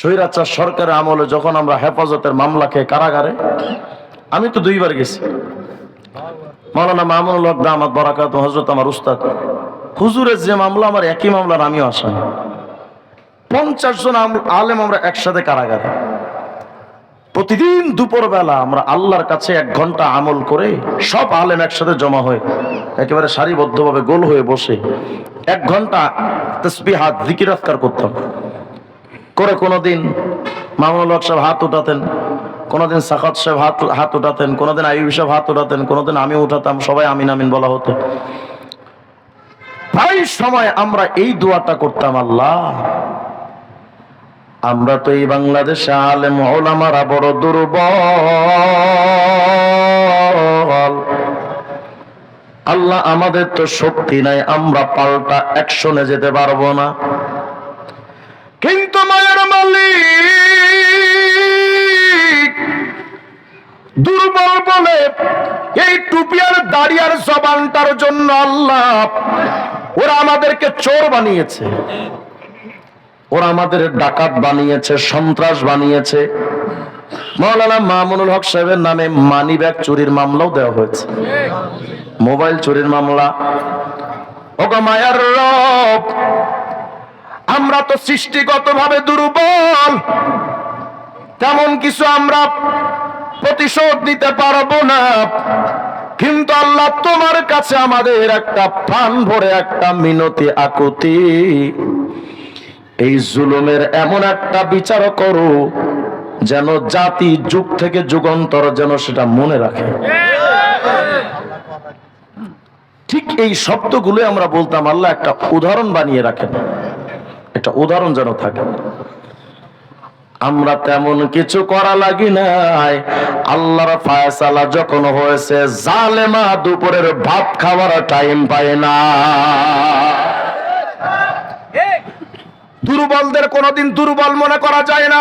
স্বৈরাচার সরকারের আমলে যখন আমরা হেফাজতের মামলা খেয়ে কারাগারে, আমি তো দুইবার গেছি। মাওলানা মামুনুল হক দামাত বরাকাত হজরত আমার উস্তাদ। হুজুরের যে মামলা, আমার একই মামলার আমিও আসামি। পঞ্চাশ জন আলেম আমরা একসাথে কারাগারে। প্রতিদিন দুপুর বেলা আমরা আল্লাহর কাছে এক ঘণ্টা আমল করে সব আলেম একসাথে জমা হয়ে, একেবারে সারিবদ্ধভাবে গোল হয়ে বসে এক ঘণ্টা তসবিহাত জিকিরাতকার করতাম। করে কোনোদিন মামুনুল হক সাহেব হাত উঠাতেন, কোনোদিন সাখাত সাহেব হাত হাত উঠাতেন, কোনোদিন আইবি সাহেব হাত উঠাতেন, কোনোদিন আমি উঠাতাম, সবাই আমিন আমিন বলা হতো। প্রায় সময় আমরা এই দোয়াটা করতাম, আল্লাহ। আমরা তো এই বাংলাদেশে আলেম, ওলামারা বড় দুর্বল। আল্লাহ আমাদের তো শক্তি নাই, আমরা পাল্টা অ্যাকশনে যেতে পারব না। দাঁড়িয়ার জবানটার জন্য আল্লাহ। ওরা আমাদেরকে চোর বানিয়েছে। ওরা আমাদের ডাকাত বানিয়েছে, সন্ত্রাস বানিয়েছে। মৌলানা মামুনুল হক সাহেবের নামে মানি ব্যাগ চুরির মামলাও দেওয়া হয়েছে। মোবাইল চুরির মামলা। ওগো মায়ার রব, আমরা তো সৃষ্টিগতভাবে দুর্বল। তেমন কিছু আমরা প্রতিশোধ নিতে পারব না। কিন্তু আল্লাহ তোমার কাছে আমাদের একটা প্রাণ ভরে একটা মিনতি আকুতি। এই জুলুমের এমন একটা বিচার করো, যেন জাতি যুগ থেকে যুগান্তর যেন সেটা মনে রাখে। ঠিক এই শব্দগুলো আমরা বলতাম, আল্লাহ একটা উদাহরণ বানিয়ে রাখেন। একটা উদাহরণ যেন থাকে। আমরা তেমন কিছু করা লাগি নাই। আল্লাহর ফায়সালা যখন হয়েছে, জালেমা দুপুরের ভাত খাওয়ার টাইম পায় না। দুর্বলদের কোনোদিন দুর্বল মনে করা যায় না।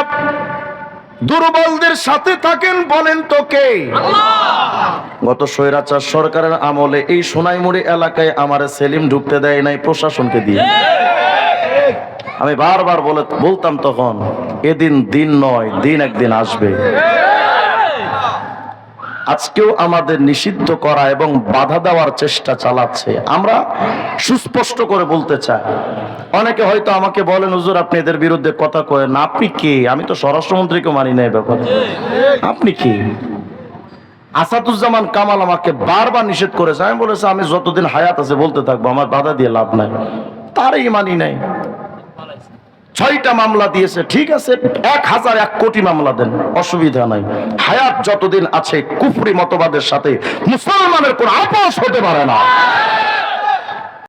দুর্বলদের সাথে থাকেন বলেন তো কে? গত স্বৈরাচার সরকারের আমলে এই সোনাইমুড়ি এলাকায় আমার সেলিম ঢুকতে দেয় নাই প্রশাসনকে দিয়ে। আমি বারবার বলে বলতাম তখন, এদিন দিন নয়, দিন একদিন আসবে। আজকেও আমাদের নিষিদ্ধ করা এবং বাধা দেওয়ার চেষ্টা চালাচ্ছে। আমরা সুস্পষ্ট করে বলতে চাই। অনেকে হয়তো আমাকে বলেন, হুজুর, আপনি এদের বিরুদ্ধে কথা কয়েন না। আপনি কে? আমি তো স্বরাষ্ট্রমন্ত্রীকে মানি না ব্যাপারে। আপনি কি? আসাদুজ্জামান কামাল আমাকে বারবার নিষেধ করেছে। আমি বলেছি, আমি যতদিন হায়াত আছে, বলতে থাকব। আমার বাধা দিয়ে লাভ নাই। তারই মানি নাই। ছয়টা মামলা দিয়েছে, ঠিক আছে? এক হাজার এক কোটি মামলা দেন, অসুবিধা নাই। হায়াত যতদিন আছে, কুফরি মতবাদের সাথে মুসলমানের কোন আপোষ হতে পারে না।